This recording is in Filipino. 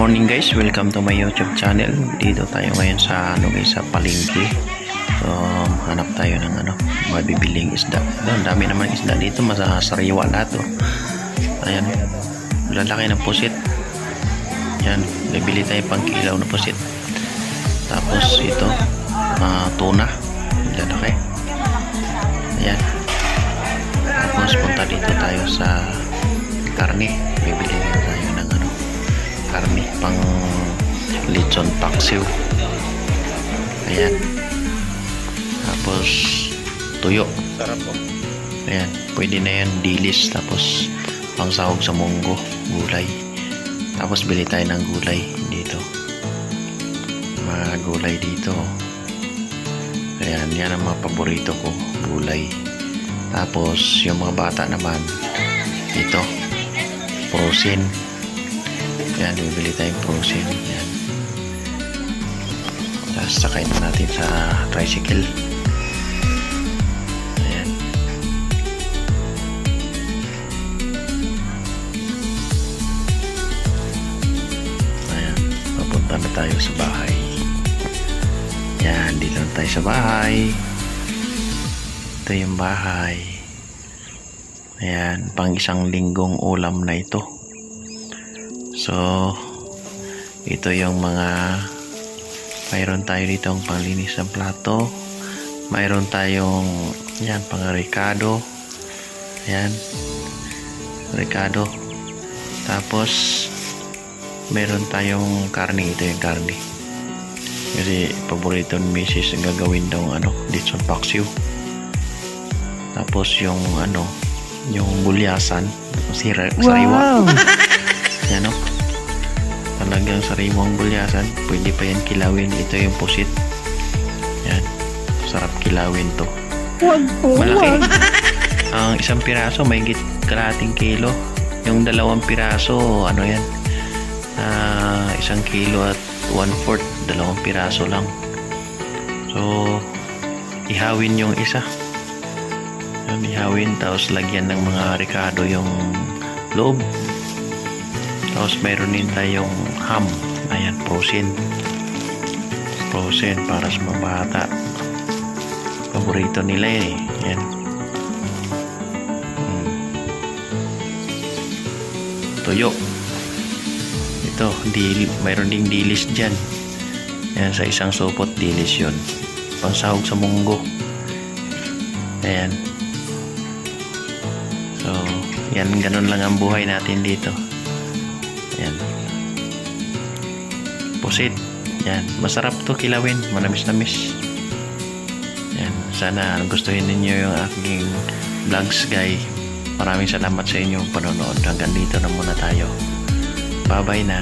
morning guys, welcome to my YouTube channel. Dito tayo ngayon sa ano guys, sa palengke. So, hanap tayo ng ano, mabibiling isda. Doon, dami naman isda dito, masasariwa lahat oh. Ayan, lalaki ng pusit. Yan, bibili tayo pang kilaw na pusit. Tapos ito, ah, tuna. Lalaki. Ayan. Tapos punta dito tayo sa karne. Bibili tayo ng ano, karne pang lechon paksiw. Ayan. Tapos tuyo. Sarap po. Ayan, pwede na yan dilis tapos pang sahog sa munggo, gulay. Tapos bili tayo ng gulay dito. Mga gulay dito. Ayan, yan ang mga paborito ko, gulay. Tapos yung mga bata naman, ito, frozen. Ayan, bibili tayong frozen. Ayan. Tapos sakay na natin sa tricycle. Ayan, papunta na tayo sa bahay. Yan, dito na tayo sa bahay. Ito yung bahay. Ayan, pang isang linggong ulam na ito. So, ito yung mga mayroon tayo dito ang panglinis ng plato. Mayroon tayong yan, pang ricado. Ayan. Ricado. Tapos, meron tayong karne. Ito yung karne. Kasi, paborito ni Mrs. ang gagawin daw ano, lechon paksiw. Tapos, yung ano, yung bulyasan. Sira, sariwa. Yan o. Talagang sariwang bulyasan. Pwede pa yan kilawin. Ito yung pusit. Yan. Sarap kilawin to. Wag po, Malaki. Ang isang piraso may git kalahating kilo. Yung dalawang piraso, ano yan? Ah, isang kilo at one fourth. Dalawang piraso lang. So, ihawin yung isa. Yun, ihawin. Tapos lagyan ng mga ricado yung loob. Tapos meron din tayong ham. Ayan, frozen. Frozen para sa mga bata. Paborito nila eh. Yan. Mm. Tuyo. Ito, dil, mayroon ding dilis dyan. Yan, sa isang supot, dilis yun. Pangsahog sa munggo. Ayan. So, yan, ganun lang ang buhay natin dito. Yan. Pusit. Yan. Masarap to kilawin. Manamis-namis. Yan. Sana gustuhin ninyo yung aking vlogs, guys. Maraming salamat sa inyong panonood. Hanggang dito na muna tayo. Bye-bye na.